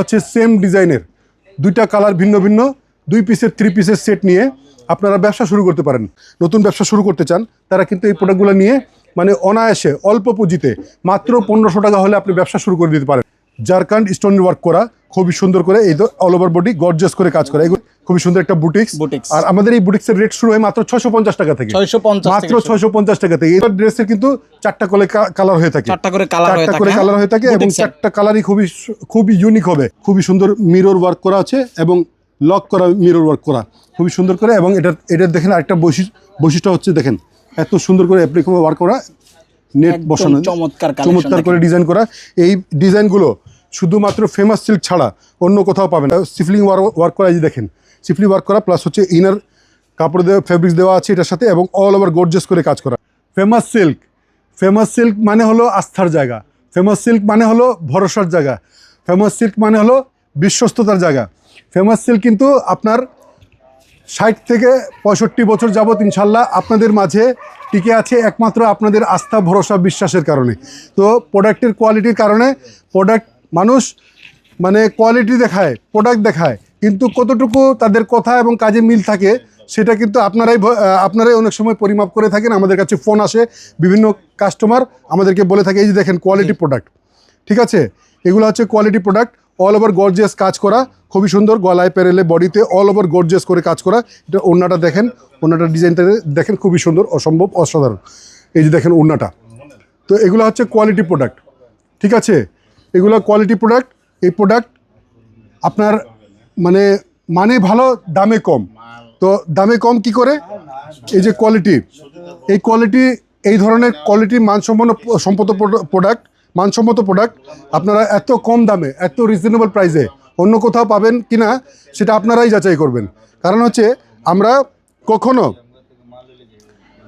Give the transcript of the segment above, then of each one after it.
হচ্ছে সেম ডিজাইনের দুইটা কালার ভিন্ন ভিন্ন, দুই পিসের থ্রি পিসের সেট নিয়ে আপনারা ব্যবসা শুরু করতে পারেন। নতুন ব্যবসা শুরু করতে চান, তারা কিন্তু এই প্রোডাক্টগুলো নিয়ে মানে অনায়াসে অল্প পুঁজিতে মাত্র পনেরোশো টাকা হলে আপনি ব্যবসা শুরু করে দিতে পারেন। জারকান্ড স্টোন ওয়ার্ক করা খুবই সুন্দর করে এই অল ওভার বডি গর্জাস করে কাজ করা। এগুলো খুবই সুন্দর একটা বুটিক্স Boutiques। আর আমাদের এই বুটিক্সের রেট শুরু হয় মাত্র ছয়শো পঞ্চাশ টাকা থেকে। 650 মাত্র। ছয়শো পঞ্চাশ টাকা থেকে। এই ড্রেসের কিন্তু চারটা করে কালার হয়ে থাকে। চারটা করে কালার হয়ে চারটা থাকে করে হ্যাঁ? কালার হয়ে। থাকে এবং চারটা কালারই খুবই খুবই ইউনিক হবে। খুবই সুন্দর মিরর ওয়ার্ক করা আছে এবং লক করা মিরর ওয়ার্ক করা। খুবই সুন্দর করে এবং এটা এটার দেখেন আরেকটা বৈশিষ্ট্য হচ্ছে দেখেন এত সুন্দর করে অ্যাপ্লিকেবল ওয়ার্ক করা নেট বসানো চমৎকার চমৎকার করে ডিজাইন করা। এই ডিজাইনগুলো শুধুমাত্র ফেমাস সিল্ক ছাড়া অন্য কোথাও পাবেন সিফলিং ওয়ার্ক করা, এই দেখেন সিফলি ওয়ার্ক করা প্লাস হচ্ছে ইনার কাপড় দেওয়া ফেব্রিক্স দেওয়া আছে এটার সাথে, এবং অল ওভার গর্জেস করে কাজ করা। ফেমাস সিল্ক ফেমাস সিল্ক মানে হলো আস্থার জায়গা। ফেমাস সিল্ক মানে হলো ভরসার জায়গা। ফেমাস সিল্ক মানে হলো বিশ্বস্ততার জায়গা। ফেমাস সিল্ক কিন্তু আপনার ষাট থেকে পঁয়ষট্টি বছর যাবৎ ইনশাল্লাহ আপনাদের মাঝে টিকে আছে একমাত্র আপনাদের আস্থা, ভরসা, বিশ্বাসের কারণে। তো প্রোডাক্টের কোয়ালিটির কারণে প্রোডাক্ট মানুষ মানে কোয়ালিটি দেখায় প্রোডাক্ট দেখায় কিন্তু কতটুকু তাদের কথা এবং কাজে মিল থাকে সেটা কিন্তু আপনারাই আপনারাই অনেক সময় পরিমাপ করে থাকেন আমাদের কাছে ফোন আসে বিভিন্ন কাস্টমার আমাদেরকে বলে থাকে এই যে দেখেন কোয়ালিটি প্রোডাক্ট ঠিক আছে? এগুলো হচ্ছে quality product all over gorgeous কাজ করা খুবই সুন্দর গলায় পেরেলে বডিতে অল ওভার গর্জিয়াস করে কাজ করা। এটা ওড়নাটা দেখেন ওড়নাটার ডিজাইনটা দেখেন খুবই সুন্দর অসম্ভব অসাধারণ। এই যে দেখেন ওড়নাটা। তো এগুলো হচ্ছে কোয়ালিটি প্রোডাক্ট ঠিক আছে? এগুলো কোয়ালিটি প্রোডাক্ট এই প্রোডাক্ট আপনার মানে মানে ভালো, দামে কম। তো দামে কম কি করে? এই যে কোয়ালিটি এই কোয়ালিটি এই ধরনের কোয়ালিটি মানসম্পন্ন সম্পদ প্রোডাক্ট মানসম্মত প্রোডাক্ট আপনারা এত কম দামে, এত রিজনেবল প্রাইসে অন্য কোথাও পাবেন কিনা, সেটা আপনারাই যাচাই করবেন। কারণ হচ্ছে আমরা কখনো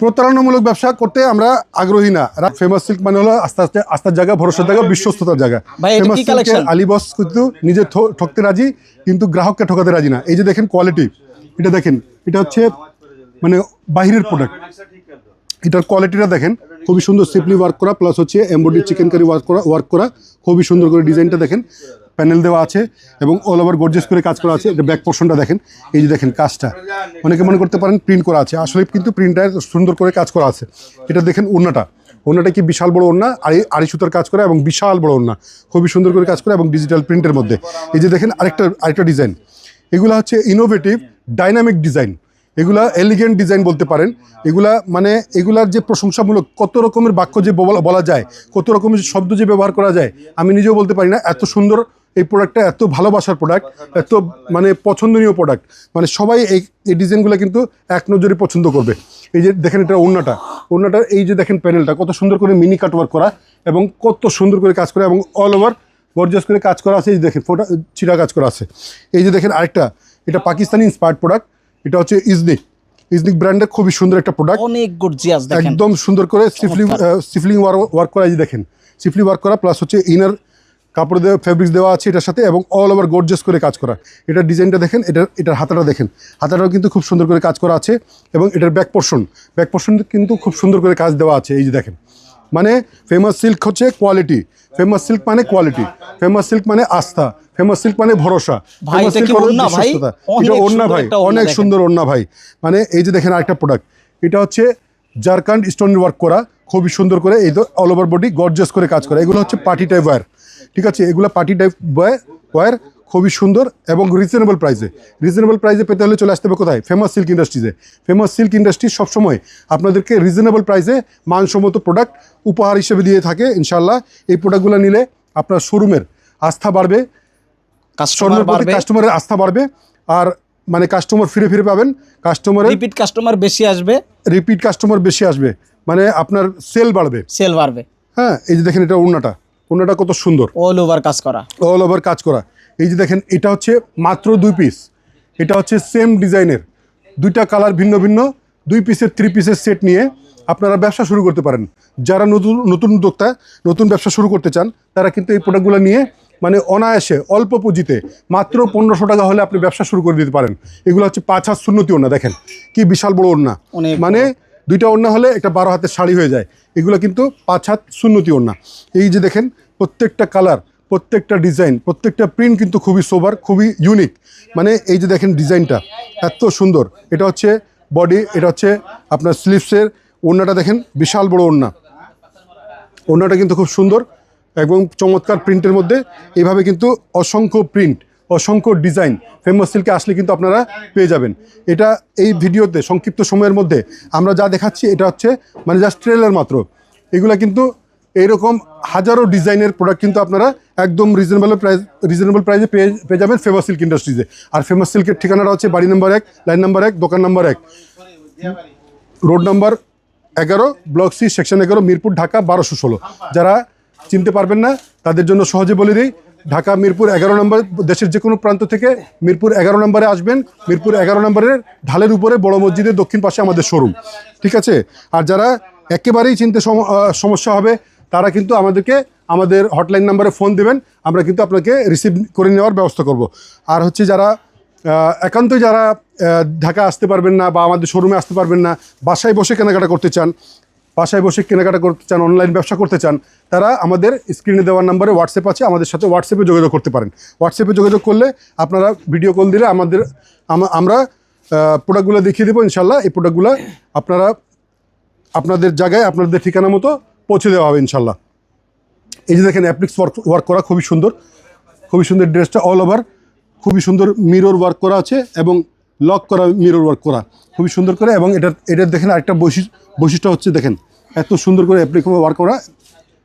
প্রতারণামূলক ব্যবসা করতে আমরা আগ্রহী না। ফেমাস সিল্ক মানে হলো আস্তে আস্তে আস্থার জায়গা ভরসার জায়গা বিশ্বস্ততার জায়গা। ভাই, এটা ফেমাস কি collection? আলী বস কিন্তু নিজে ঠকতে রাজি কিন্তু গ্রাহককে ঠকাতে রাজি না। এই যে দেখেন কোয়ালিটি এটা দেখেন এটা হচ্ছে মানে বাহিরের প্রোডাক্ট এটার কোয়ালিটিটা দেখেন খুবই সুন্দর সিপলি ওয়ার্ক করা প্লাস হচ্ছে এমব্রয়ডারি চিকেন কারি ওয়ার্ক করা ওয়ার্ক করা খুবই সুন্দর করে ডিজাইনটা দেখেন। প্যানেল দেওয়া আছে এবং অল ওভার গর্জেস করে কাজ করা আছে। এটা ব্যাক পোর্শনটা দেখেন। এই যে দেখেন কাজটা। অনেকে মনে করতে পারেন প্রিন্ট করা আছে। আসলে কিন্তু প্রিন্টার সুন্দর করে কাজ করা আছে। এটা দেখেন ওড়নাটা। ওড়নাটা কি বিশাল বড় ওড়না? আড়ি আড়ি সুতার কাজ করা এবং বিশাল বড় ওড়না। খুবই সুন্দর করে কাজ করা এবং ডিজিটাল প্রিন্টের মধ্যে। এই যে দেখেন আরেকটা আরেকটা ডিজাইন এগুলো হচ্ছে ইনোভেটিভ ডাইনামিক ডিজাইন এগুলা এলিগেন্ট ডিজাইন বলতে পারেন। এগুলা মানে এগুলার যে প্রশংসামূলক কত রকমের বাক্য যে বলা যায়, কত রকমের শব্দ যে ব্যবহার করা যায়, আমি নিজেও বলতে পারি না। এত সুন্দর এই প্রোডাক্টটা এত ভালোবাসার প্রোডাক্ট এত মানে পছন্দনীয় প্রোডাক্ট মানে সবাই এই এই ডিজাইনগুলো কিন্তু এক নজরে পছন্দ করবে। এই যে দেখেন এটা ওড়নাটা। ওড়নাটার এই যে দেখেন প্যানেলটা কত সুন্দর করে মিনি কাট ওয়ার্ক করা এবং কত সুন্দর করে কাজ করা এবং অল ওভার গর্জাস করে কাজ করা আছে। এই যে দেখেন ফোটা চিরা কাজ করা আছে। এই যে দেখেন আরেকটা এটা পাকিস্তানি ইন্সপায়ার্ড প্রোডাক্ট এটা হচ্ছে ইজনিক ইজনিক ব্র্যান্ডের খুবই সুন্দর একটা প্রোডাক্ট অনেক দেখেন। একদম সুন্দর করে সিফলিং সিফলিং ওয়ার্ক করা এই যে দেখেন। সিফলি ওয়ার্ক করা প্লাস হচ্ছে ইনার কাপড় দেওয়া ফেব্রিক্স দেওয়া আছে এটার সাথে এবং অল ওভার গর্জেস করে কাজ করা। এটার ডিজাইনটা দেখেন এটার এটার হাতাটা দেখেন। হাতাটাও কিন্তু খুব সুন্দর করে কাজ করা আছে এবং এটার ব্যাক পোর্শন ব্যাক পোর্শন কিন্তু খুব সুন্দর করে কাজ দেওয়া আছে এই যে দেখেন। মানে ফেমাস সিল্ক হচ্ছে কোয়ালিটি ফেমাস সিল্ক মানে কোয়ালিটি ফেমাস সিল্ক মানে আস্থা ফেমাস সিল্ক মানে ভরসা ভাই, Famous এটা ভাই? অনেক সুন্দর ওড়না ভাই। মানে এই যে দেখেন আরেকটা প্রোডাক্ট এটা হচ্ছে জারকান্ড স্টোন ওয়ার্ক করা খুবই সুন্দর করে এই অল ওভার বডি গর্জাস করে কাজ করা। এগুলো হচ্ছে পার্টি টাইপ ওয়্যার ঠিক আছে এগুলো পার্টি টাইপ ওয়্যার খুবই সুন্দর এবং রিজনেবল প্রাইসে রিজনেবল প্রাইসে পেতে হলে চলে আসতে হবে কোথায়? ফেমাস সিল্ক ইন্ডাস্ট্রিজে ফেমাস সিল্ক ইন্ডাস্ট্রি সবসময় আপনাদেরকে রিজনেবল প্রাইসে মানসম্মত প্রোডাক্ট উপহার হিসেবে দিয়ে থাকে ইনশাল্লাহ এই প্রোডাক্টগুলো নিলে আপনার শোরুমের আস্থা বাড়বে। কাস্টমার বাড়বে। কাস্টমারের আস্থা বাড়বে। আর মানে কাস্টমার ফিরে ফিরে পাবেন। কাস্টমারের রিপিট কাস্টমার বেশি আসবে। রিপিট কাস্টমার বেশি আসবে। মানে আপনার সেল বাড়বে। সেল বাড়বে। হ্যাঁ এই যে দেখেন এটা ওড়নাটা। ওড়নাটা কত সুন্দর। অল ওভার কাজ করা। অল ওভার কাজ করা। এই যে দেখেন এটা হচ্ছে মাত্র দুই পিস এটা হচ্ছে সেম ডিজাইনের দুইটা কালার ভিন্ন ভিন্ন দুই পিসের থ্রি পিসের সেট নিয়ে আপনারা ব্যবসা শুরু করতে পারেন। যারা নতুন নতুন উদ্যোক্তা নতুন ব্যবসা শুরু করতে চান তারা কিন্তু এই প্রোডাক্টগুলো নিয়ে মানে অনায়াসে অল্প পুঁজিতে মাত্র পনেরোশো টাকা হলে আপনি ব্যবসা শুরু করে দিতে পারেন। এগুলো হচ্ছে পাঁচ হাত শূন্যতি ওড়না দেখেন। কি বিশাল বড় অনেক মানে দুইটা ওড়না হলে একটা বারো হাতের শাড়ি হয়ে যায়। এগুলো কিন্তু পাঁচ হাত শূন্যতি ওড়না। এই যে দেখেন, প্রত্যেকটা কালার, প্রত্যেকটা ডিজাইন, প্রত্যেকটা প্রিন্ট কিন্তু খুবই সোবার, খুবই ইউনিক মানে এই যে দেখেন ডিজাইনটা, এত সুন্দর। এটা হচ্ছে বডি এটা হচ্ছে আপনার স্লিভসের ওড়নাটা দেখেন, বিশাল বড় ওড়না। ওড়নাটা কিন্তু খুব সুন্দর এবং চমৎকার প্রিন্টের মধ্যে। এইভাবে কিন্তু অসংখ্য প্রিন্ট। অসংখ্য ডিজাইন ফেমাস সিল্কে আসলে কিন্তু আপনারা পেয়ে যাবেন। এটা এই ভিডিওতে সংক্ষিপ্ত সময়ের মধ্যে আমরা যা দেখাচ্ছি, এটা হচ্ছে মানে জাস্ট ট্রেলার মাত্র। এগুলো কিন্তু এইরকম হাজারো ডিজাইনের প্রোডাক্ট কিন্তু আপনারা একদম রিজনেবল প্রাইস রিজনেবল প্রাইসে পেয়ে পেয়ে যাবেন ফেমাস সিল্ক ইন্ডাস্ট্রিজে আর ফেমাস সিল্কের ঠিকানাটা হচ্ছে বাড়ি নাম্বার এক লাইন নাম্বার এক, দোকান নাম্বার এক। রোড নাম্বার এগারো ব্লক সি সেকশন এগারো, মিরপুর, ঢাকা, বারোশো ষোলো। যারা চিনতে পারবেন না, তাদের জন্য সহজে বলে দিই ঢাকা মিরপুর এগারো নম্বর দেশের যে কোনো প্রান্ত থেকে মিরপুর এগারো নম্বরে আসবেন। মিরপুর এগারো নম্বরের ঢালের উপরে বড় মসজিদের দক্ষিণ পাশে আমাদের শোরুম। ঠিক আছে? আর যারা একেবারেই চিনতে সম- সমস্যা হবে, তারা কিন্তু আমাদেরকে, আমাদের হটলাইন নাম্বারে ফোন দেবেন। আমরা কিন্তু আপনাকে রিসিভ করে নেওয়ার ব্যবস্থা করব। আর হচ্ছে যারা একান্তই যারা ঢাকা আসতে পারবেন না বা আমাদের শোরুমে আসতে পারবেন না, বাসায় বসে কেনাকাটা করতে চান বাসায় বসে কেনাকাটা করতে চান অনলাইন ব্যবসা করতে চান, তারা আমাদের স্ক্রিনে দেওয়ার নাম্বারে হোয়াটসঅ্যাপ আছে, আমাদের সাথে হোয়াটসঅ্যাপে যোগাযোগ করতে পারেন। হোয়াটসঅ্যাপে যোগাযোগ করলে আপনারা ভিডিও কল দিলে আমাদের আমরা প্রোডাক্টগুলো দেখিয়ে দেবো, ইনশাল্লাহ। এই প্রোডাক্টগুলো আপনারা, আপনাদের জায়গায়, আপনাদের ঠিকানা মতো পৌঁছে দেওয়া হবে, ইনশাল্লাহ। এই যে দেখেন অ্যাপ্লিক্স ওয়ার্ক ওয়ার্ক করা খুবই সুন্দর। খুবই সুন্দর ড্রেসটা অল ওভার খুবই সুন্দর মিরর ওয়ার্ক করা আছে এবং লক করা মিরর ওয়ার্ক করা। খুবই সুন্দর করে এবং এটা এটার দেখেন আরেকটা বৈশিষ্ট্য বৈশিষ্ট্য হচ্ছে, দেখেন। এত সুন্দর করে অ্যাপ্লিক ওয়ার্ক করা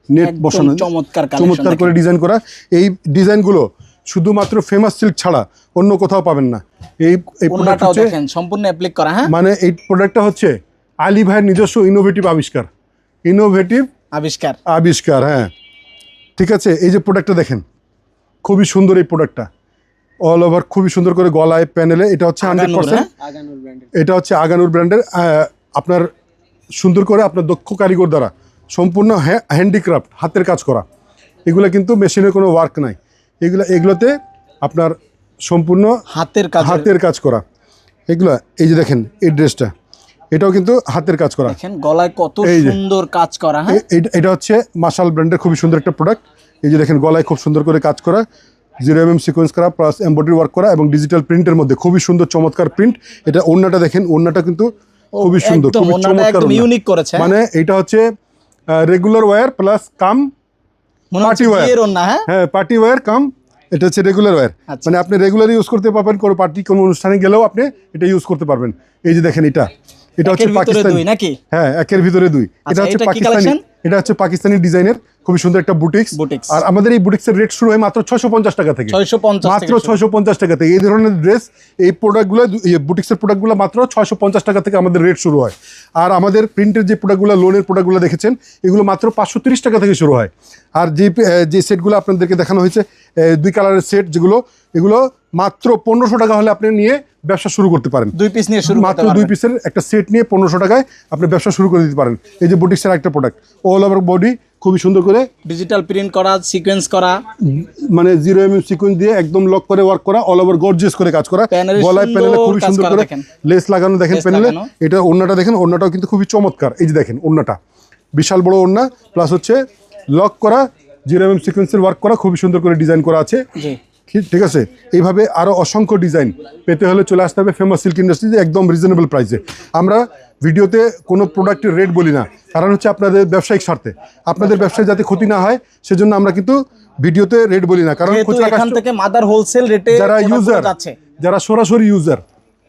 নেট বসানো চমৎকার চমৎকার করে ডিজাইন করা। এই ডিজাইনগুলো শুধুমাত্র ফেমাস সিল্ক ছাড়া অন্য কোথাও পাবেন না। এই এই প্রোডাক্ট ওনাটাও হচ্ছে দেখেন সম্পূর্ণ অ্যাপ্লিক করা হ্যাঁ? মানে এই প্রোডাক্টটা হচ্ছে আলী ভাইয়ের নিজস্ব ইনোভেটিভ আবিষ্কার। ইনোভেটিভ আবিষ্কার। আবিষ্কার হ্যাঁ। ঠিক আছে এই যে প্রোডাক্টটা দেখেন খুবই সুন্দর এই প্রোডাক্টটা অল ওভার খুবই সুন্দর করে গলায় প্যানেলে এটা হচ্ছে হান্ড্রেড আগানুর, পার্সেন্ট? এটা হচ্ছে আগানুর ব্র্যান্ডের আপনার সুন্দর করে আপনার দক্ষ কারিগর দ্বারা সম্পূর্ণ হ্যান্ডিক্রাফট হাতের কাজ করা। এগুলো কিন্তু মেশিনের কোনো ওয়ার্ক নাই। এগুলো এগুলোতে আপনার সম্পূর্ণ হাতের কাজ হাতের কাজ করা। এগুলো এই যে দেখেন এই ড্রেসটা এটাও কিন্তু হাতের কাজ করা। দেখেন গলায় কত সুন্দর কাজ করা হ্যাঁ? এটা- হচ্ছে মার্শাল ব্র্যান্ডের খুবই সুন্দর একটা প্রোডাক্ট এই যে দেখেন গলায় খুব সুন্দর করে কাজ করা। জিরো এম এম সিকোয়েন্স করা প্লাস এমব্রয়ডারি ওয়ার্ক করা এবং ডিজিটাল প্রিন্টের মধ্যে খুবই সুন্দর চমৎকার প্রিন্ট এটা ওড়নাটা দেখেন ওড়নাটা কিন্তু খুবই সুন্দর খুবই চমৎকার ইউনিক করেছে? মানে এটা হচ্ছে regular wear plus cum party wear. হ্যাঁ পার্টি ওয়্যার কাম এটা হচ্ছে রেগুলার ওয়্যার আচ্ছা। মানে আপনি রেগুলার ইউজ করতে পারবেন কোনো পার্টি কোনো অনুষ্ঠানে গেলেও আপনি এটা ইউজ করতে পারবেন এই যে দেখেন এটা এটা হচ্ছে পাকিস্তানি। নাকি? হ্যাঁ একের ভিতরে দুই। এটা আচ্ছা, হচ্ছে পাকিস্তানি। এটা হচ্ছে পাকিস্তানি ডিজাইনের খুবই সুন্দর একটা বুটিক্স আর আমাদের এই বুটিক্সের রেট শুরু হয় মাত্র ছয়শো পঞ্চাশ টাকা থেকে। 650 মাত্র। ছয়শো পঞ্চাশ টাকা থেকে। এই ধরনের ড্রেস এই প্রোডাক্টগুলো বুটিক্সের প্রোডাক্টগুলো মাত্র ছয়শো পঞ্চাশ টাকা থেকে আমাদের রেট শুরু হয়। আর আমাদের প্রিন্টের যে প্রোডাক্টগুলো লোনের প্রোডাক্টগুলো দেখেছেন এগুলো মাত্র পাঁচশো তিরিশ টাকা থেকে শুরু হয়। আর যে যে সেটগুলো আপনাদেরকে দেখানো হয়েছে দুই কালারের সেট যেগুলো এগুলো মাত্র পনেরোশো টাকা হলে আপনি নিয়ে ব্যবসা শুরু করতে পারেন। দুই পিস নিয়ে শুরু মাত্র দুই পিসের একটা সেট নিয়ে পনেরোশো টাকায় আপনি ব্যবসা শুরু করে দিতে পারেন। এই যে বুটিক্সের একটা প্রোডাক্ট অল ওভার বডি খুবই সুন্দর করে ডিজিটাল প্রিন্ট করা সিকোয়েন্স করা। মানে জিরো এম এম সিকুয়েন্স দিয়ে একদম লক করে ওয়ার্ক করা অল ওভার গর্জিয়াস করে কাজ করা। গলায় প্যানেলে খুবই সুন্দর করে লেস লাগানো দেখেন প্যানেলে এটা ওড়নাটা দেখেন ওড়নাটাও কিন্তু খুবই চমৎকার। এই যে দেখেন ওড়নাটা বিশাল বড় ওড়না প্লাস হচ্ছে লক করা জিরো এম এম সিকুয়েন্সের ওয়ার্ক করা খুবই সুন্দর করে ডিজাইন করা আছে। ঠিক- আছে? এইভাবে আরও অসংখ্য ডিজাইন পেতে হলে চলে আসতে হবে ফেমাস সিল্ক ইন্ডাস্ট্রিতে একদম রিজনেবল প্রাইসে আমরা ভিডিওতে কোনো প্রোডাক্টের রেট বলি না। কারণ হচ্ছে আপনাদের ব্যবসায়িক স্বার্থে। আপনাদের ব্যবসায় যাতে ক্ষতি না হয় সেজন্য আমরা কিন্তু ভিডিওতে রেট বলি না। কারণ এখান থেকে মাদার হোলসেল রেটে যারা ইউজার যারা সরাসরি ইউজার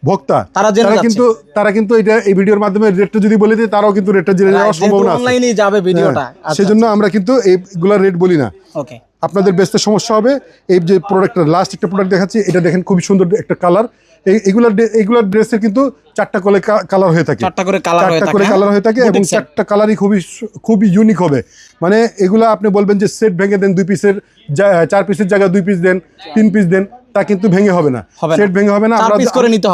ভোক্তা তারা কিন্তু তারা কিন্তু এটা এই ভিডিওর মাধ্যমে রেটটা যদি বলে দিই তারাও কিন্তু রেটটা জেনে যাওয়ার সম্ভাবনা আছে। অনলাইনে যাবে ভিডিওটা। হ্যাঁ, সেজন্য আমরা কিন্তু এইগুলা রেট বলি না। ওকে আপনাদের বেচতে সমস্যা হবে। এই যে প্রোডাক্টটা লাস্ট একটা প্রোডাক্ট দেখাচ্ছি এটা দেখেন খুবই সুন্দর একটা কালার এই এগুলার এগুলার ড্রেসের কিন্তু চারটা করে কালার হয়ে থাকে। চারটা করে কালার হয়ে চারটা থাকে করে হ্যাঁ? কালার হয়ে থাকে এবং চারটা কালারই খুবই খুবই ইউনিক হবে। মানে এগুলা আপনি বলবেন যে সেট ভেঙে দেন দুই পিসের চার পিসের জায়গায় দুই পিস দেন তিন পিস দেন তা কিন্তু ভেঙে হবে না। সেট ভেঙে হবে না।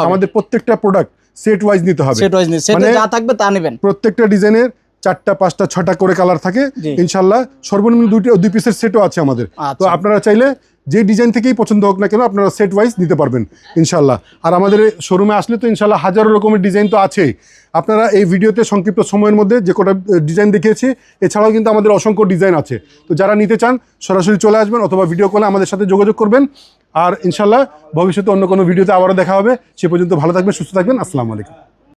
আমাদের প্রত্যেকটা প্রোডাক্ট সেট ওয়াইজ নিতে হবে। সেট ওয়াইজ মানে যা থাকবে তা নেবেন। প্রত্যেকটা ডিজাইনের চারটা পাঁচটা ছটা করে কালার থাকে ইনশাল্লাহ সর্বনিম্ন দুইটা দুই পিসের সেটও আছে আমাদের। তো আচ্ছা। আপনারা চাইলে যে ডিজাইন থেকেই পছন্দ হোক না কেন আপনারা সেট ওয়াইজ নিতে পারবেন ইনশাল্লাহ। আর আমাদের শোরুমে আসলে তো ইনশাল্লাহ হাজারো রকমের ডিজাইন তো আছেই আপনারা এই ভিডিওতে সংক্ষিপ্ত সময়ের মধ্যে যে কটা ডিজাইন দেখিয়েছি এছাড়াও কিন্তু আমাদের অসংখ্য ডিজাইন আছে। তো যারা নিতে চান সরাসরি চলে আসবেন অথবা ভিডিও কলে আমাদের সাথে যোগাযোগ করবেন। আর ইনশাল্লাহ ভবিষ্যতে অন্য কোনো ভিডিওতে আবারও দেখা হবে। সে পর্যন্ত ভালো থাকবেন সুস্থ থাকবেন। আসসালামু আলাইকুম।